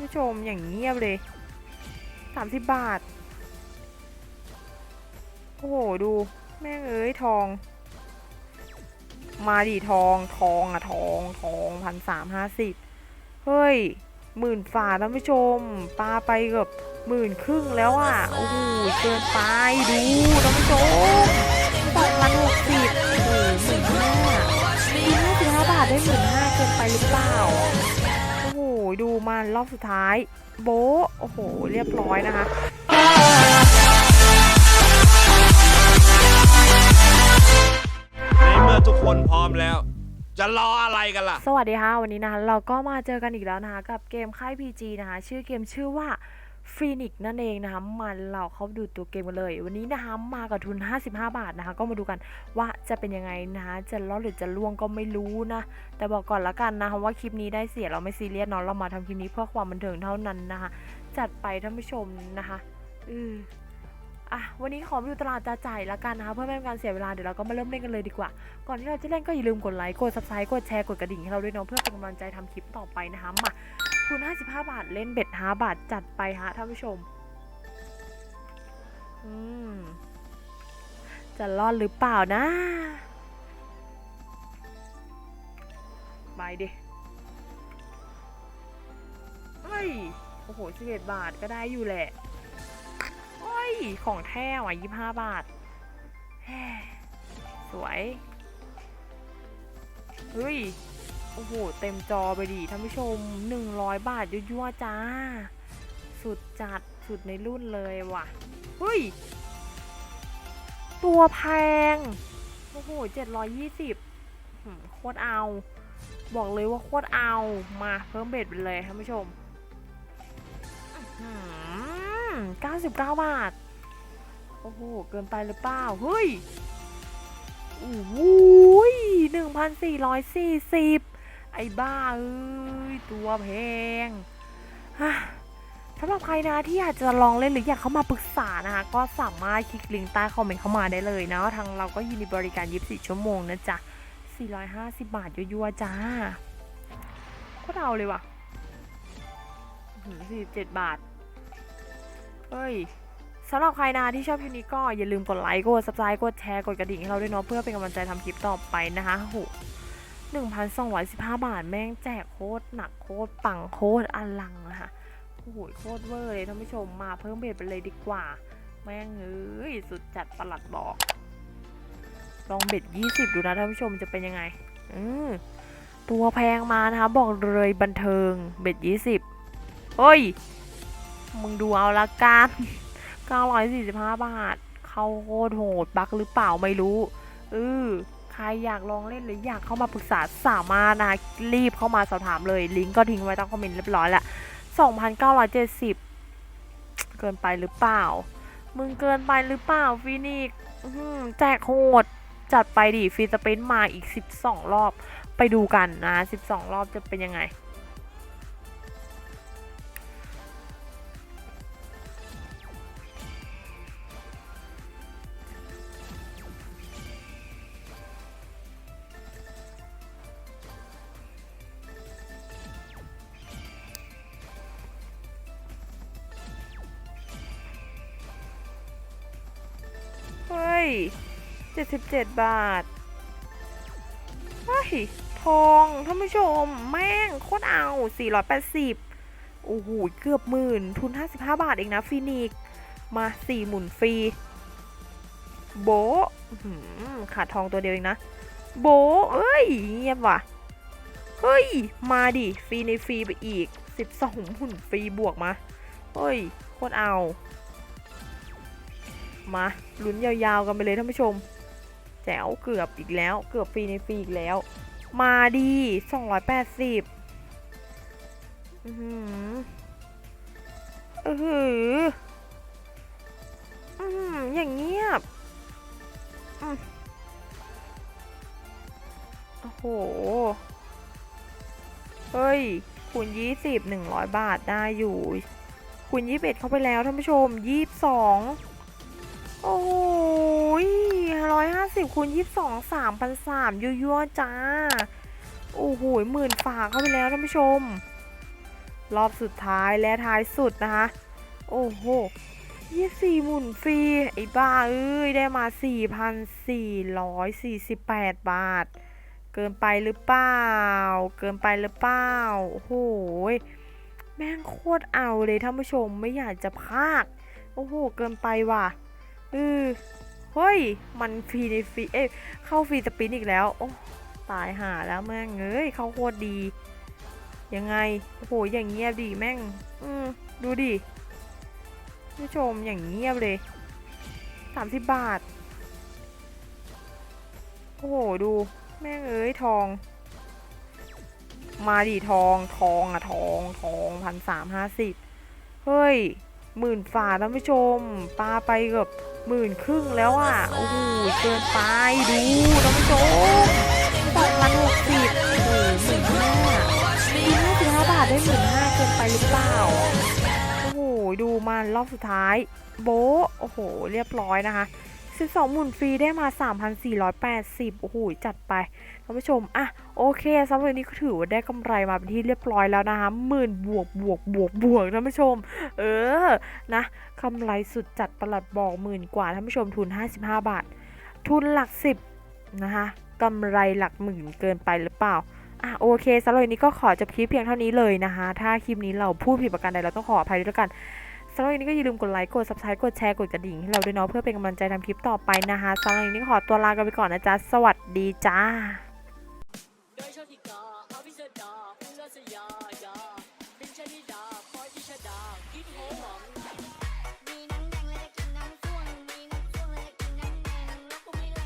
ผู้ชมอย่างเงียบเลยสามสิบบาท โอ้โห ดู แม่งเอ้ยทอง มาดิทองทองอะทองทองพันสามห้าสิบเฮ้ยหมื่นฝ่าท่านผู้ชมปลาไปเกือบหมื่นครึ่งแล้วอะโอ้โหเกินไปดูท่านผู้ชมสองพันหกสิบโอ้โหหมื่นห้ามีห้าสิบห้าบาทได้หมื่นห้าเกินไปหรือเปล่า ดูมันรอบสุดท้าย โบะโอ้โห เรียบร้อยนะคะในเมื่อทุกคนพร้อมแล้ว จะรออะไรกันล่ะ สวัสดีค่ะ วันนี้นะคะเราก็มาเจอกันอีกแล้วนะคะ กับเกมค่าย PG นะคะ ชื่อเกมชื่อว่า ฟีนิกนั่นเองนะคะมาเราเข้าดูตัวเกมกันเลย วันนี้นะคะมากับทุน 55 บาทนะคะ ก็มาดูกันว่าจะเป็นยังไงนะคะจะรอดหรือจะล่วงก็ไม่รู้นะ แต่บอกก่อนละกันนะคะว่าคลิปนี้ได้เสียเราไม่ซีเรียสเนาะเรามาทำคลิปนี้เพื่อความบันเทิงเท่านั้นนะคะ จัดไปท่านผู้ชมนะคะอืออะวันนี้ขอไปดูตลาดจ่าจ่ายละกันนะคะเพื่อไม่เป็นการเสียเวลาเดี๋ยวเราก็มาเริ่มเล่นกันเลยดีกว่า ก่อนที่เราจะเล่นก็อย่าลืมกดไลค์กด subscribe กดแชร์กดกระดิ่งให้เราด้วยเนาะเพื่อเป็นกำลังใจทำคลิปต่อไปนะคะมา ทุน 55 บาท เล่นเบ็ด5บาท จัดไปฮะท่านผู้ชม อืม จะรอดหรือเปล่านะ ไปดิเฮ้ย โอ้โห 11 บาทก็ได้อยู่แหละเฮ้ย ของแท้ว่ะ25 บาท สวย เฮ้ย โอ้โห เต็มจอไปดิท่านผู้ชม 100 บาทยั่วๆจ้า สุดจัดสุดในรุ่นเลยว่ะเฮ้ย ตัวแพง โอ้โห 720โคตรเอา บอกเลยว่าโคตรเอา มาเพิ่มเบ็ดไปเลยท่านผู้ชม99 บาท โอ้โห เกินไปหรือเปล่า เฮ้ยโอ้ยห1,440 ไอ้บ้าเอ้ยตัวแพงฮะสำหรับใครนะที่อยากจะลองเล่นหรืออยากเข้ามาปรึกษานะคะ ก็สามารถคลิกลิงก์ใต้คอมเมนต์เข้ามาได้เลยนะทางเราก็ยินดีบริการ 24 ชั่วโมงนะจ๊ะ 450 บาทยั่วๆจ้าโคตรเอาเลยว่ะ47 บาท เฮ้ยสำหรับใครนะที่ชอบคลิปนี้ก็อย่าลืมกดไลค์ กด subscribe กดแชร์ กดกระดิ่งให้เราด้วยเนาะเพื่อเป็นกำลังใจทำคลิปต่อไปนะคะโห หนึ่งพันสองร้อยสิบห้าบาทแม่งแจกโคตรหนักโคตรปังโคตรอลังนะคะโอ้โหโคตรเวอร์เลยท่านผู้ชมมาเพิ่มเบ็ดไปเลยดีกว่า แม่งเอ้ยสุดจัดประหลัดบอก ลองเบ็ดยี่สิบดูนะท่านผู้ชมจะเป็นยังไง อืตัวแพงมานะคะบอกเลยบันเทิงเบ็ดยี่สิบเฮ้ย มึงดูเอาละกัน945 บาท เข้าโคตรโหดบักหรือเปล่าไม่รู้เออ รอยากลองเล่นหรืออยากเข้ามาปรึกษาสามารถนะรีบเข้ามาสอบถามเลย ลิงก์ก็ทิ้งไว้ใต้คอมเมนต์เรียบร้อยล้ว2,970 เกินไปหรือเปล่า มึงเกินไปหรือเปล่าฟินิกแจกโหด จัดไปดิฟรีสเปนมาอีก 12 รอบไปดูกันนะ 12 รอบจะเป็นยังไง 77 บาทเฮ้ยทองท่านผู้ชม แม่งโคตรเอา 480 โอ้โห เกือบหมื่น ทุน 55 บาทเองนะฟินิกมา4หมุนฟรี โบขาดทองตัวเดียวเองนะ โบเอ้ย เงียบว่ะ เฮ้ย มาดิ ฟรีในฟรีไปอีก 12หมุนฟรีบวกมา เฮ้ย โคตรเอา มาลุ้นยาวๆกันไปเลยท่านผู้ชม แจ๋วเกือบอีกแล้ว เกือบฟรีในฟรีอีกแล้ว มาดี280อือหืออือหืออืออย่างเงียบอโอ้โห เฮ้ย คูณยี่สิบหนึ่งร้อยบาทได้อยู่ คูณยี่สิบเอ็ดเข้าไปแล้วท่านผู้ชมยี่สิบสอง โอ้ยร้อยห้าสิบคูณยี่สิบสองสามพันสามยั่วๆจ้า โอ้โหหมื่นฝากเข้าไปแล้วท่านผู้ชม รอบสุดท้ายและท้ายสุดนะคะ โอ้โหยี่สี่หมุนฟรี ไอ้บ้าเอ้ย ได้มา4,448บแปดบาท เกินไปหรือเปล่า เกินไปหรือเปล่า โอ้โหยแม่งโคตรเอาเลยท่านผู้ชมไม่อยากจะพาก โอ้โห เกินไปว่ะ เออเฮ้ย มันฟรีในฟรี เอ้ยเข้าฟรีสปินอีกแล้ว โอ้ ตายหาแล้วแม่งเอ้ย เข้าโคตรดี ยังไง โอ้โห อย่างเงียบดิแม่ง อืมดูดิ ผู้ชม อย่างเงียบเลย สามสิบบาท โอ้โห ดู แม่งเอ้ย ทอง มาดิทอง ทองอะทอง ทองพันสามห้าสิบ เฮ้ย หมื่นฝ่าท่านผู้ชมปลาไปเกือบหมื่นครึ่งแล้วอะโอ้โหเกินไปดูท่านผู้ชมสองพันหกสิบโอ้โหหมื่นห้ามีห้าสิบห้าบาทได้หมื่นห้าเกินไปหรือเปล่าโอ้โหดูมันรอบสุดท้าย โบโอ้โห เรียบร้อยนะคะ 12 หมุนฟรีได้มา 3,480 โอ้โห จัดไปท่านผู้ชม อะ โอเคสำหรับวันนี้ก็ถือว่าได้กำไรมาเป็นที่เรียบร้อยแล้วนะคะหมื่นบวกบวกบวกบวกท่านผู้ชม เออ นะกำไรสุดจัดประหลัดบอกหมื่นกว่าท่านผู้ชมทุน 55 บาท ทุนหลัก 10 นะคะกำไรหลักหมื่นเกินไปหรือเปล่าอะโอเคสำหรับวันนี้ก็ขอจบคลิปเพียงเท่านี้เลยนะคะ ถ้าคลิปนี้เราพูดผิดประการใดเราต้องขออภัยด้วยแล้วกันำหรับวันนี้ก็อย่าลืมกดไลค์กดซับสไครต์กดแชร์กดกระดิ่งให้เราด้วยเนาะเพื่อเป็นกำลังใจทำคลิปต่อไปนะคะสำหรับวันนี้ขอตัวลากันไปก่อนนะจ๊ะสวัสดีจ้าพิชด